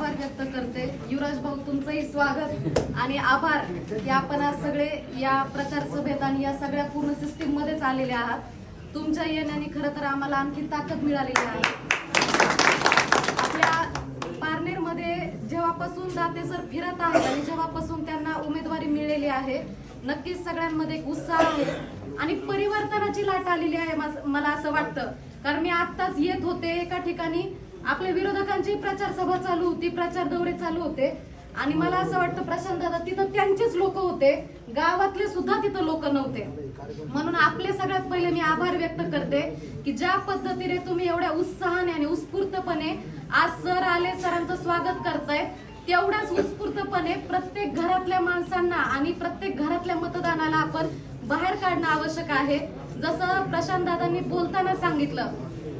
आभार व्यक्त करते. युवराज भाऊ तुमचंही स्वागत आणि आभार की आपण आज सगळे या प्रचार सभेत आणि या सगळ्या पूर्ण सिस्टीम मध्येच आलेले आहात. तुमच्या येण्याने खरं तर आम्हाला आणखी ताकद मिळालेली आहे. आपल्या पारनेरमध्ये जेव्हापासून दाते सर फिरत आहेत आणि जेव्हापासून त्यांना उमेदवारी मिळालेली आहे नक्कीच सगळ्यांमध्ये एक उत्साह आहे आणि परिवर्तनाची लाट आलेली आहे मला असं वाटतं. कारण मी आत्ताच येत होते एका ठिकाणी. आपल्या विरोधकांची प्रचार सभा चालू होती प्रचार दौरे चालू होते. आणि मला असं वाटतं प्रशांत दादा तिथं त्यांचेच लोक होते. गावातले सुद्धा तिथं लोक नव्हते. म्हणून आपले सगळ्यात पहिले मी आभार व्यक्त करते की ज्या पद्धतीने तुम्ही एवढ्या उत्साहाने आणि उत्स्फूर्तपणे आज सर आले सरांचं स्वागत करताय तेवढ्याच उत्स्फूर्तपणे प्रत्येक घरातल्या माणसांना आणि प्रत्येक घरातल्या मतदानाला आपण बाहेर काढणं आवश्यक आहे. जसं प्रशांत दादांनी बोलताना सांगितलं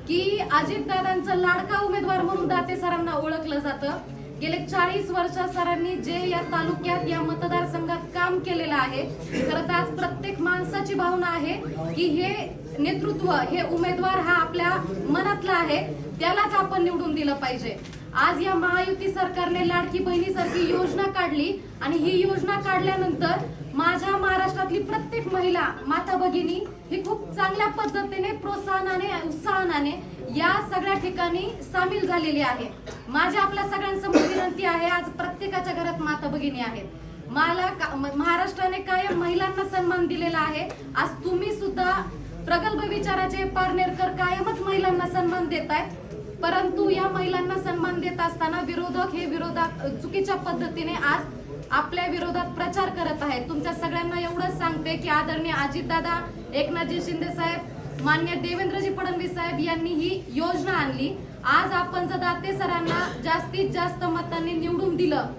की अजितदादांचं लाडका उमेदवार म्हणून दाते सरांना ओळखलं जातं. गेले चाळीस वर्ष सरांनी जे या तालुक्यात या मतदारसंघात काम केलेलं आहे खरं तर आज प्रत्येक माणसाची भावना आहे की हे नेतृत्व हे उमेदवार हा आपल्या मनातला आहे त्यालाच आपण निवडून दिलं पाहिजे. आज या महायुती सरकारने लाडकी बहिणीसारखी योजना काढली आणि ही योजना काढल्यानंतर माझ्या महाराष्ट्रातली प्रत्येक महिला माता भगिनी ही खूप चांगल्या पद्धतीने प्रोत्साहनाने उत्साहनाने या सगळ्या ठिकाणी सामील झालेली आहे. माझ्या आपल्या सगळ्यांसमोर विनंती आहे आज प्रत्येकाच्या घरात माता भगिनी आहेत. मला का- महाराष्ट्राने कायम महिलांना सन्मान दिलेला आहे. आज तुम्ही सुद्धा प्रगल्भ विचाराचे पारनेरकर कायमच महिलांना सन्मान देत आहेत परंतु या महिलांना सन्मान देत असताना विरोधक हे विरोधात चुकीच्या पद्धतीने आज आपल्या विरोधात प्रचार करत आहेत. तुमच्या सगळ्यांना एवढंच सांगते की आदरणीय अजितदादा एकनाथजी शिंदे साहेब मान्य देवेंद्रजी फडणवीस साहेब यांनी ही योजना आणली. आज आपण जर दाते सरांना जास्तीत जास्त मतांनी निवडून दिलं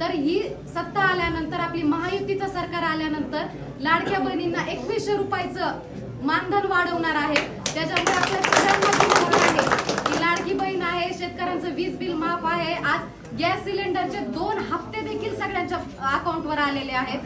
तर ही सत्ता आल्यानंतर आपली महायुतीचं सरकार आल्यानंतर लाडक्या बहिणींना एकवीसशे रुपयाचं मानधन वाढवणार आहे. त्याच्यामुळे आपल्या सगळ्यांना ती भावना आहे की लाडकी बहीण आहे शेतकऱ्यांचं वीज बिल माफ आहे आज गॅस सिलेंडरचे दोन हप्ते देखील सगळ्यांच्या अकाउंटवर आलेले आहेत.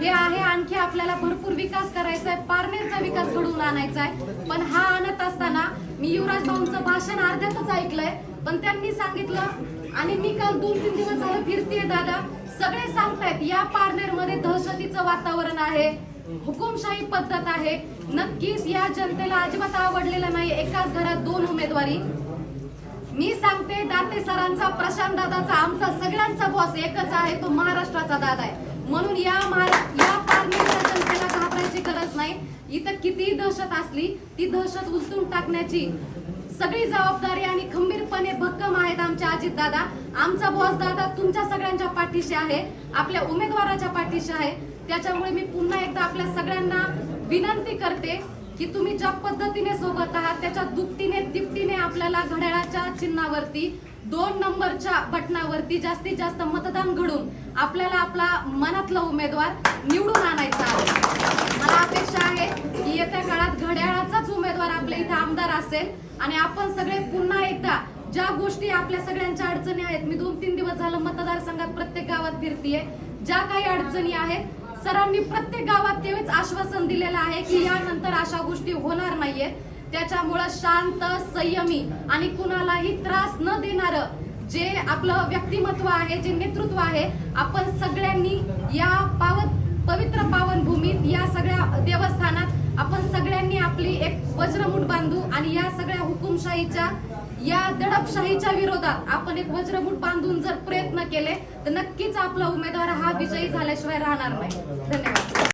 हे आहे आणखी आपल्याला भरपूर विकास करायचा आहे पारनेरचा विकास घडवून आणायचा आहे पण हा आणत असताना मी युवराज भाऊंचं भाषण अर्ध्यातच ऐकलंय. पण त्यांनी सांगितलं आणि मी काल दोन तीन दिवस झालं फिरतीये दादा. सगळे सांगतायत या पारनेरमध्ये दहशतीचं वातावरण आहे. हुकुमशाही पद्धत आहे. नक्कीच या जनतेला अजिबात आवडलेलं नाही एकाच घरात दोन उमेदवारी. मी सांगते दाते सरांचा प्रशांत दादाचा आमचा सगळ्यांचा बॉस एकच आहे तो महाराष्ट्राचा दादा आहे. म्हणून या महारा- या पारनेरच्या जनतेला घाबरायची गरज नाही. इथं कितीही दहशत असली ती दहशत उचलून टाकण्याची सगळी जबाबदारी आणि खंबीरपणे भक्कम आहेत आमचे अजित दादा. आमचा बॉस दादा तुमच्या सगळ्यांच्या पाठीशी आहे आपल्या उमेदवाराच्या पाठीशी आहे. त्याच्यामुळे मी पुन्हा एकदा आपल्या सगळ्यांना विनंती करते की तुम्ही ज्या पद्धतीने सोबत आहात त्याच्या दुपटीने तिपटीने आपल्याला घड्याळाच्या चिन्हावरती दोन नंबरच्या बटनावरती जास्तीत जास्त मतदान घडून आपल्याला आपला मनातला उमेदवार निवडून आणायचा आहे. मला अपेक्षा आहे की येत्या काळात घड्याळाचाच उमेदवार आपल्या इथं आमदार असेल आणि आपण सगळे पुन्हा एकदा ज्या गोष्टी आपल्या सगळ्यांच्या अडचणी आहेत मी दोन तीन दिवस झालं मतदारसंघात प्रत्येक गावात फिरतीये ज्या काही अडचणी आहेत सरांनी प्रत्येक गावात तेच आश्वासन दिलेलं आहे की यानंतर अशा गोष्टी होणार नाहीयेत त्याच्यामुळं शांत संयमी आणि कुणालाही त्रास न देणार जे आपलं व्यक्तिमत्व आहे जे नेतृत्व आहे आपण सगळ्यांनी या पावन पवित्र पावन भूमीत या सगळ्या देवस्थानात आपण सगळ्यांनी आपली एक वज्रमुठ बांधू आणि या सगळ्या हुकुमशाहीच्या या दडपशाहीच्या विरोधात आपण एक वज्रबूट बांधून जर प्रयत्न केले तर नक्कीच आपला उमेदवार हा विजयी झाल्याशिवाय राहणार नाही. धन्यवाद.